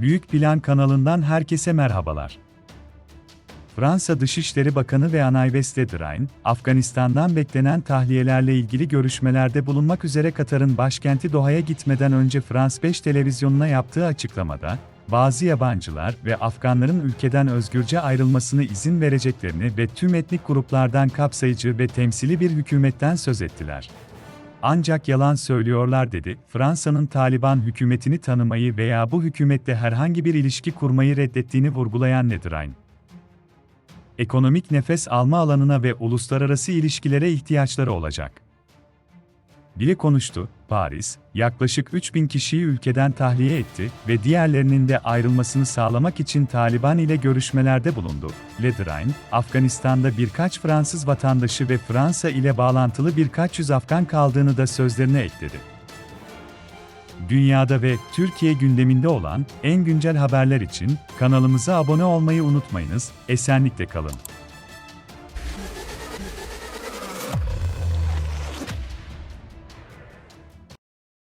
Büyük Plan kanalından herkese merhabalar. Fransa Dışişleri Bakanı ve Anayves Le Drian, Afganistan'dan beklenen tahliyelerle ilgili görüşmelerde bulunmak üzere Katar'ın başkenti Doha'ya gitmeden önce France 5 televizyonuna yaptığı açıklamada, bazı yabancılar ve Afganların ülkeden özgürce ayrılmasını izin vereceklerini ve tüm etnik gruplardan kapsayıcı ve temsili bir hükümetten söz ettiler. Ancak yalan söylüyorlar dedi. Fransa'nın Taliban hükümetini tanımayı veya bu hükümetle herhangi bir ilişki kurmayı reddettiğini vurgulayan Le Drian, ekonomik nefes alma alanına ve uluslararası ilişkilere ihtiyaçları olacak. Biri konuştu, Paris, yaklaşık 3000 kişiyi ülkeden tahliye etti ve diğerlerinin de ayrılmasını sağlamak için Taliban ile görüşmelerde bulundu. Le Drian, Afganistan'da birkaç Fransız vatandaşı ve Fransa ile bağlantılı birkaç yüz Afgan kaldığını da sözlerine ekledi. Dünyada ve Türkiye gündeminde olan en güncel haberler için kanalımıza abone olmayı unutmayınız, esenlikle kalın.